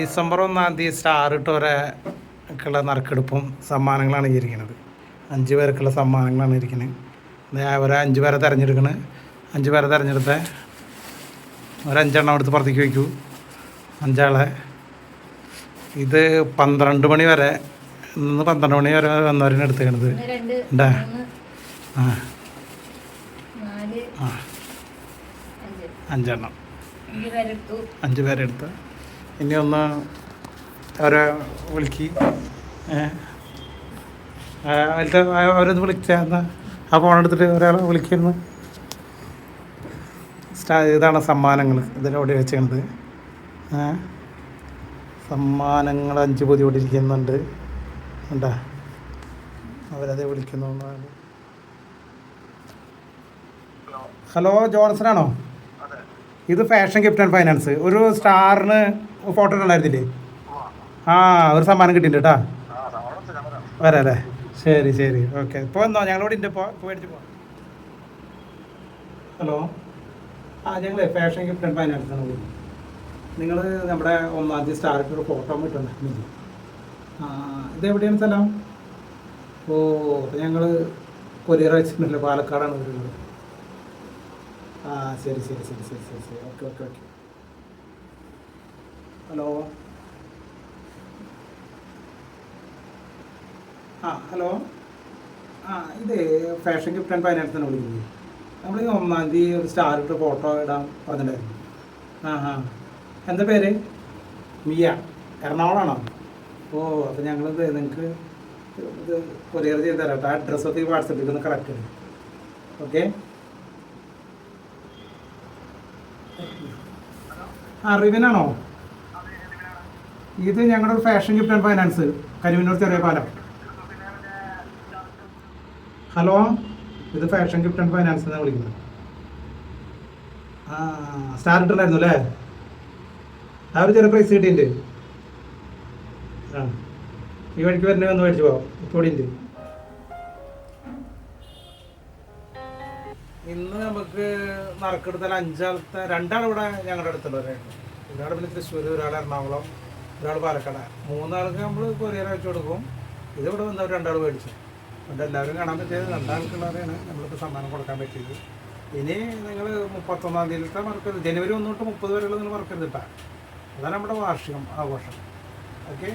December ഒന്നാം തീയതി star ഇട്ടവരെക്കുള്ള നറുക്കെടുപ്പും സമ്മാനങ്ങളാണ് ഇരിക്കുന്നത്. അഞ്ച് പേർക്കുള്ള സമ്മാനങ്ങളാണ് ഇരിക്കുന്നത്. അവരെ അഞ്ച് പേരെ തിരഞ്ഞെടുക്കണ്. അഞ്ച് പേരെ തിരഞ്ഞെടുത്ത. ഒരഞ്ചെണ്ണം എടുത്ത് പുറത്തേക്ക് വയ്ക്കൂ. അഞ്ചാളെ. ഇത് പന്ത്രണ്ട് മണി വരെ ഇന്ന് പന്ത്രണ്ട് മണി വരെ വന്നവരാണ് എടുത്തേക്കണത്. ഉണ്ടാ. ആ. ആ. അഞ്ച്. അഞ്ചെണ്ണം. അഞ്ച് പേരെടുത്ത് ഇനി ഒന്ന് അവരെ വിളിക്ക്. അതിലത്തെ അവരൊന്ന് വിളിച്ചാന്ന് ആ ഫോൺ എടുത്തിട്ട് ഒരാളെ വിളിക്കുന്നു സ്റ്റാ ഇതാണ് സമ്മാനങ്ങൾ ഇതിലവിടെ ഏ? സമ്മാനങ്ങൾ അഞ്ച് പൊതി ഓടിയിരിക്കുന്നുണ്ട് ഉണ്ടാ അവരത് വിളിക്കുന്നു. ഹലോ ജോൺസൺ ആണോ? ഇത് ഫാഷൻ ഗിഫ്റ്റ് ആൻഡ് ഫൈനാൻസ്. ഒരു സ്റ്റാറിന് ഫോട്ടോ ഉണ്ടായിരുന്നില്ലേ? ആ ഒരു സമ്മാനം കിട്ടിയിട്ടുണ്ട് കേട്ടോ വരാം അല്ലേ? ശരി ശരി. ഓക്കെ. ഇപ്പോൾ വന്നോ? ഞങ്ങളോട് ഉണ്ട് ഇപ്പോൾ പോ പോവാം ഹലോ. ആ ഞങ്ങൾ ഫാഷൻ ഗിഫ്റ്റ് ആൻഡ് ഫൈനാൻസ് ആണ് നിങ്ങൾ നമ്മുടെ ഒന്നാം തീയതി സ്റ്റാർക്ക് ഒരു ഫോട്ടോ ഇട്ടുണ്ടായിരുന്നില്ലേ ആ ഇത് എവിടെയാണ് സ്ഥലം? ഓ അപ്പോൾ ഞങ്ങൾ കൊറിയർ അയച്ചിട്ടുണ്ടല്ലോ പാലക്കാടാണ് വരുന്നത്. ആ ശരി ശരി ശരി ശരി ശരി ശരി. Okay okay okay. ഹലോ. ആ ഹലോ. ആ ഇത് ഫാഷൻ ഗിഫ്റ്റ് ആൻഡ് ഫൈനാൻസ് തന്നെ വിളിക്കുന്നത് നമ്മൾ ഈ ഒന്നാം തീയതി ഒരു സ്റ്റാർ ഇട്ട് ഫോട്ടോ ഇടാൻ പറഞ്ഞിട്ടുണ്ടായിരുന്നു. ആ ആ. എന്താ പേര്? മിയ. എറണാകുളമാണോ? ഓ അപ്പോൾ ഞങ്ങൾ നിങ്ങൾക്ക് ഇത് കൊറിയർ ചെയ്ത് തരാം കേട്ടോ. അഡ്രസ്സൊക്കെ വാട്സപ്പിൽ ഒന്ന് കറക്റ്റ് ആണ് ഓക്കെ ആ റിവിനാണോ ഇത് ഞങ്ങളുടെ ഒരു ഫാഷൻ ഗിഫ്റ്റ് ആൻഡ് ഫൈനാൻസ് കരിമിനൂർ ചെറിയ പാലം. ഹലോ? ഇത് ഫാഷൻ ഗിഫ്റ്റ് ആൻഡ് ഫൈനാൻസ് എന്നാണ് വിളിക്കുന്നത്. ആ സ്റ്റാർ ഇട്ടുണ്ടായിരുന്നു അല്ലേ? ആ ഒരു ചെറിയ പ്രൈസ് കിട്ടിയിട്ടുണ്ട്. ആ ഈ വഴിക്ക് വരണേ വന്ന് മേടിച്ചു പോവാം ഇപ്പോൾ ഉണ്ട് ഇന്ന് നമുക്ക് നറുക്കെടുത്താൽ അഞ്ചാളത്തെ രണ്ടാളിവിടെ ഞങ്ങളുടെ അടുത്തുള്ളവരായിട്ട് ഒരാൾ പിന്നെ തൃശ്ശൂർ ഒരാൾ എറണാകുളം. ഒരാൾ പാലക്കാട്. മൂന്നാൾക്ക് നമ്മൾ കൊറിയർ അയച്ചു കൊടുക്കും. ഇത് ഇവിടെ വന്നവർ രണ്ടാൾ മേടിച്ചു. അതുകൊണ്ട് എല്ലാവരും കാണാൻ പറ്റിയത് രണ്ടാൾക്കുള്ളവരെയാണ് നമ്മളിപ്പോൾ സമ്മാനം കൊടുക്കാൻ പറ്റിയത്. ഇനി നിങ്ങൾ മുപ്പത്തൊന്നാം തീയതിയിലത്തെ മറക്കരുത്. ജനുവരി ഒന്ന് തൊട്ട് മുപ്പത് വരെയുള്ള നിങ്ങൾ മറക്കരുത് കേട്ടോ അതാണ് നമ്മുടെ വാർഷികം ആഘോഷം. ഓക്കെ?